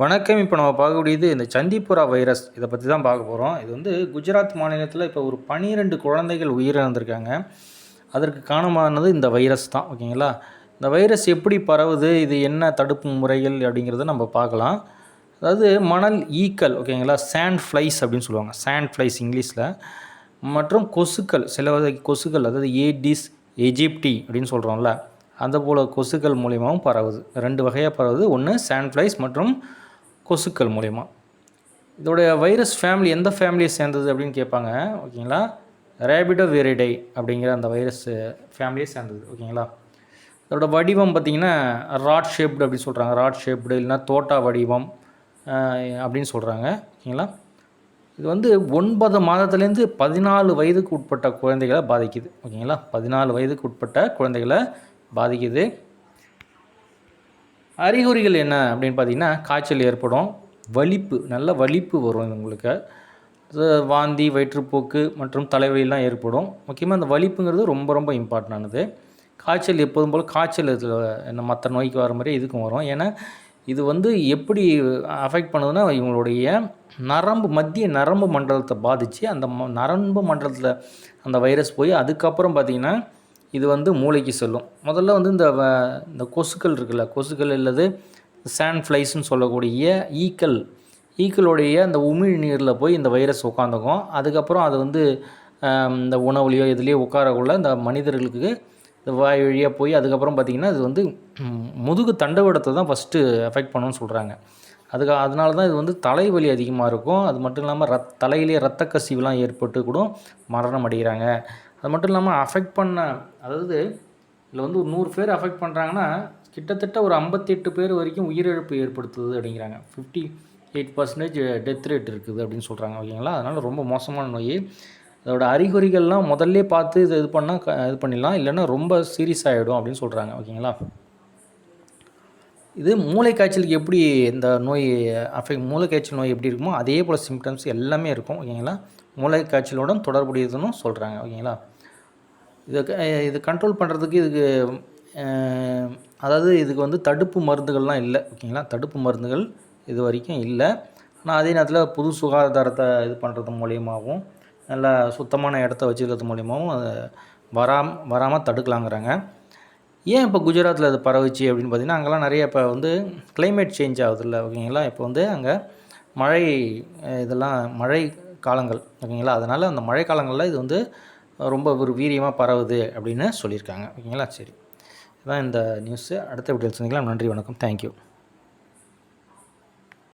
வணக்கம். இப்போ நம்ம பார்க்கக்கூடியது இந்த சந்திப்புரா வைரஸ். இதை பற்றி தான் பார்க்க போகிறோம் இது வந்து குஜராத் மாநிலத்தில் இப்போ ஒரு பனிரெண்டு குழந்தைகள் உயிரிழந்திருக்காங்க. அதற்கு காரணமானது இந்த வைரஸ் தான். ஓகேங்களா? இந்த வைரஸ் எப்படி பரவுது? இது என்ன தடுப்பு முறைகள் அப்படிங்கிறத நம்ம பார்க்கலாம். அதாவது மணல் ஈக்கள் ஓகேங்களா? சாண்ட் ஃப்ளைஸ் அப்படின்னு சொல்லுவாங்க. சாண்ட் ஃப்ளைஸ் இங்கிலீஷில். மற்றும் கொசுக்கள் சில வகை கொசுக்கள் அதாவது ஏடிஸ் எஜிப்டி அப்படின்னு சொல்கிறோம்ல அந்த போல் கொசுக்கள் மூலியமாகவும் பரவுது. ரெண்டு வகையாக பரவுது. ஒன்று சாண்ட் ஃப்ளைஸ் மற்றும் கொசுக்கள் மூலயமா. இதோடைய வைரஸ் ஃபேமிலி எந்த ஃபேமிலியை சேர்ந்தது அப்படின்னு கேட்பாங்க ஓகேங்களா? ரேபிடோ வேரிடை அப்படிங்கிற அந்த வைரஸ் ஃபேமிலியை சேர்ந்தது ஓகேங்களா? இதோட வடிவம் பார்த்திங்கன்னா ராட் ஷேப்டு அப்படின்னு சொல்கிறாங்க ராட் ஷேப்டு இல்லைனா தோட்டா வடிவம் அப்படின்னு சொல்கிறாங்க ஓகேங்களா? இது வந்து ஒன்பது மாதத்துலேருந்து பதினாலு வயதுக்கு உட்பட்ட குழந்தைகளை பாதிக்குது ஓகேங்களா? பதினாலு வயதுக்கு உட்பட்ட குழந்தைகளை பாதிக்குது. அறிகுறிகள் என்ன அப்படின்னு பார்த்தீங்கன்னா காய்ச்சல் ஏற்படும் வலிப்பு நல்ல வலிப்பு வரும் உங்களுக்கு வாந்தி வயிற்றுப்போக்கு மற்றும் தலைவலிலாம் ஏற்படும். முக்கியமாக அந்த வலிப்புங்கிறது ரொம்ப ரொம்ப இம்பார்ட்டண்டானது காய்ச்சல் எப்போதும் போல் காய்ச்சல் இதில் என்ன மற்ற நோய்க்கு வர மாதிரி இதுக்கும் வரும். ஏன்னா இது வந்து எப்படி அஃபெக்ட் பண்ணுதுன்னா இவங்களுடைய நரம்பு மத்திய நரம்பு மண்டலத்தை பாதித்து அந்த நரம்பு மண்டலத்தில் அந்த வைரஸ் போய் அதுக்கப்புறம் பார்த்திங்கன்னா இது வந்து மூளைக்கு செல்லும். முதல்ல வந்து இந்த இந்த கொசுக்கள் இருக்குல்ல கொசுக்கள் அல்லது சாண்ட் ஃப்ளைஸ்ன்னு சொல்லக்கூடிய ஈக்கள். ஈக்களுடைய அந்த உமிழ் நீரில் போய் இந்த வைரஸ் உட்காந்துக்கும் அதுக்கப்புறம் அது வந்து இந்த உணவுலையோ இதுலேயோ உட்காரக்குள்ள இந்த மனிதர்களுக்கு இந்த வாய் வழியாக போய் அதுக்கப்புறம் பார்த்திங்கன்னா இது வந்து முதுகு தண்டவிடத்தை தான் ஃபஸ்ட்டு எஃபெக்ட் பண்ணுன்னு சொல்கிறாங்க அதுக்கு அதனால தான் இது வந்து தலைவலி அதிகமாக இருக்கும். அது மட்டும் இல்லாமல் ரத் தலையிலே ரத்த கசிவுலாம் ஏற்பட்டு கூட மரணம் அடைகிறாங்க. அது மட்டும் இல்லாமல் அஃபெக்ட் பண்ண அதாவது இதில் வந்து ஒரு நூறு பேர் அஃபெக்ட் பண்ணுறாங்கன்னா கிட்டத்தட்ட ஒரு ஐம்பத்தெட்டு பேர் வரைக்கும் உயிரிழப்பு ஏற்படுத்துது அப்படிங்கிறாங்க. Fifty eight percentage death rate இருக்குது அப்படின்னு சொல்கிறாங்க ஓகேங்களா? அதனால் ரொம்ப மோசமான நோய். அதோட அறிகுறிகள்லாம் முதல்ல பார்த்து இது இது பண்ணால் இது பண்ணிடலாம். இல்லைன்னா ரொம்ப சீரியஸ் ஆகிடும் அப்படின்னு சொல்கிறாங்க ஓகேங்களா? இது மூளைக்காய்ச்சலுக்கு எப்படி இந்த நோய் அஃபெக்ட் மூளைக்காய்ச்சல் நோய் எப்படி இருக்குமோ அதே போல் சிம்டம்ஸ் எல்லாமே இருக்கும் ஓகேங்களா? மூளைக்காய்ச்சலோட தொடர்புடையதுன்னு சொல்கிறாங்க ஓகேங்களா? இது இது கண்ட்ரோல் பண்ணுறதுக்கு இதுக்கு அதாவது இதுக்கு வந்து தடுப்பு மருந்துகள்லாம் இல்லை ஓகேங்களா? தடுப்பு மருந்துகள் இது வரைக்கும் இல்லை. ஆனால் அதே நேரத்தில் புது சுகாதாரத்தை இது பண்ணுறது மூலியமாகவும் நல்லா சுத்தமான இடத்த வச்சுருக்கிறது மூலியமாகவும் அதை வராம வராமல் தடுக்கலாங்கிறாங்க. ஏன் இப்போ குஜராத்தில் அது பரவுச்சு அப்படின்னு பார்த்தீங்கன்னா அங்கெல்லாம் நிறைய இப்போ வந்து கிளைமேட் சேஞ்ச் ஆகுதுல்ல ஓகேங்களா? இப்போ வந்து அங்கே மழை இதெல்லாம் மழை காலங்கள் ஓகேங்களா? அதனால் அந்த மழை காலங்களில் இது வந்து ரொம்ப ஒரு வீரியமாக பரவுது அப்படின்னு சொல்லியிருக்காங்க ஓகேங்களா? சரி. இதுதான் இந்த நியூஸு அடுத்த வீடியோ சந்திக்கலாம். நன்றி வணக்கம். தேங்க்யூ